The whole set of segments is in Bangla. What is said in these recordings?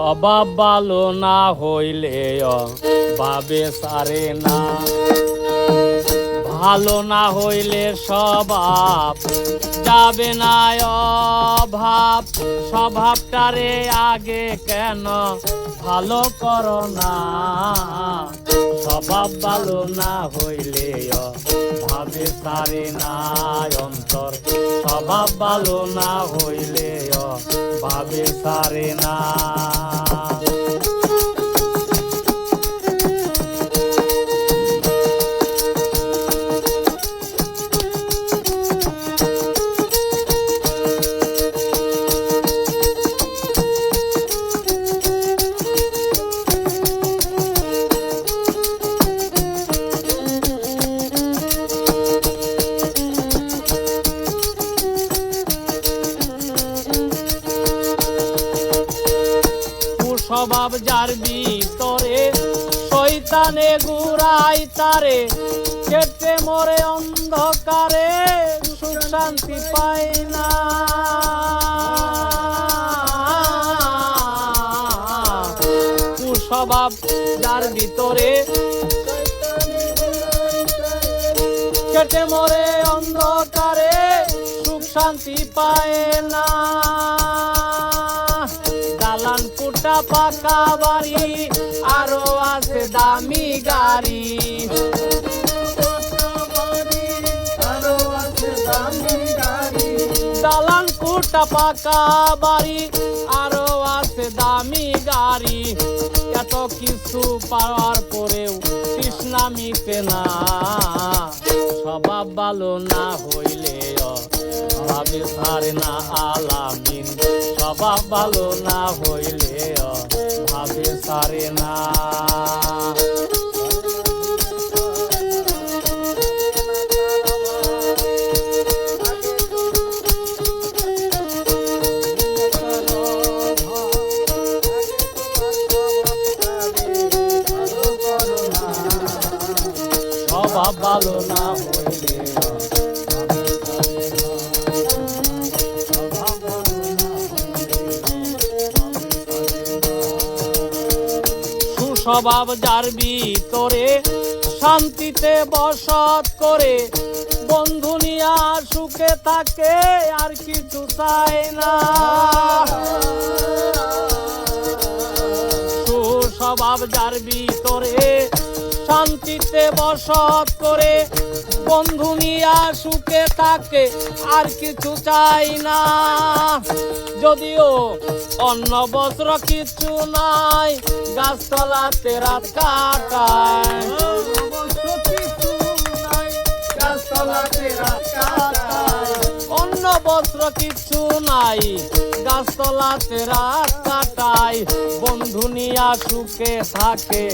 স্বভাব ভালো না হইলে বাবে সারে না। ভালো না হইলে স্বভাব যাবে না অভাব। স্বভাবটারে আগে কেন ভালো করো না? স্বভাব ভালো না হইলে ভাবে তারে নাই অন্তর। স্বভাব ভালো না হইলে ভাবে তারে না। কুস্বভাব যার ভিতরে শৈতানে গুড়াই তারে। কেটে মরে অন্ধকারে সুখ শান্তি পায় না। কুস্বভাব যার ভিতরে কেটে মরে অন্ধকারে সুখ শান্তি পায় না। পাকা বাড়ি আরও আছে দামি গাড়ি। দালান কুটা পাকা বাড়ি আরও আছে দামি গাড়ি। এত কিছু পাওয়ার পরেও তৃষ্ণা মিটে না। স্বভাব ভালো না হইলে ভাবে সারে না আলামিন স্বভাব ভালো না হইলে ভাবে সারে না। ভালো না হইলে সুস্বভাব যার ভিতরে শান্তিতে বসত করে, বন্ধু নিয়া সুখে থাকে, আর কিছু চায় না। সুস্বভাব যার ভিতরে শান্তিতে বসত করে বন্ধু নিয়া সুখে থাকে, আর কিছু চাই না। যদিও অন্য বস্ত্র কিছু নাই, গাছতলাতে রাত কাটায়। অন্য বস্ত্র কিছু নাই, গাছতলাতে রাত কাটাই বন্ধু নিয়া সুখে থাকে,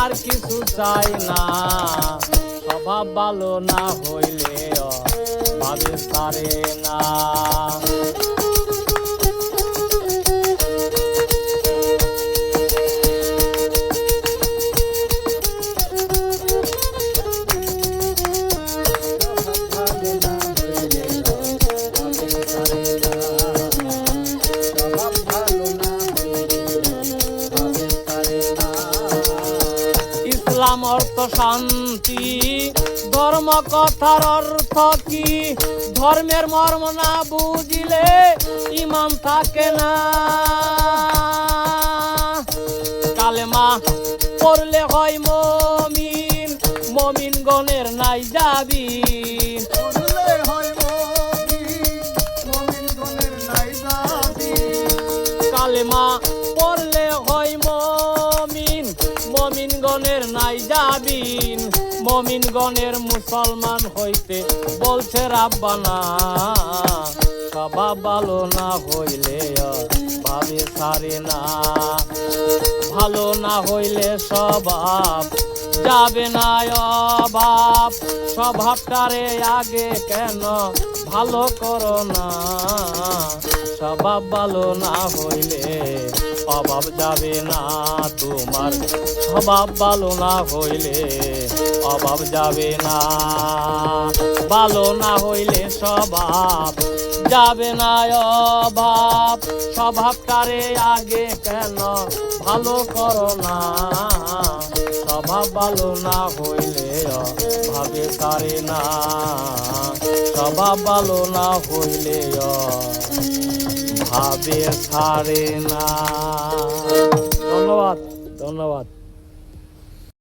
আর কিছু চাই না। স্বভাব ভালো না হইলে ভাবে পারে না। ইসলাম অর্থ শান্তি। ধর্ম কথার অর্থ কি? ধর্মের মর্ম না বুঝিলে ইমান থাকে না। কালেমা পড়লে হয় মমিন মমিন গণের নাই যাবি কালেমা নাই যাবিন মমিন গণের মুসলমান হইতে বলছে, রাব্বানা, স্বভাব ভালো না হইলে ভাবে সারে না। ভালো না হইলে স্বভাব যাবে না অভাব স্বভাবটারে আগে কেন ভালো করো না? স্বভাব ভালো না হইলে অভাব যাবে না তোমার। স্বভাব ভালো না হইলে অভাব যাবে না। ভালো না হইলে স্বভাব যাবে না অভাব। স্বভাবটারে আগে কেন ভালো করো না? স্বভাব ভালো না হইলে ভাবে তারে না। স্বভাব ভালো না হইলে ভাবে ছাড়ে না। ধন্যবাদ ধন্যবাদ।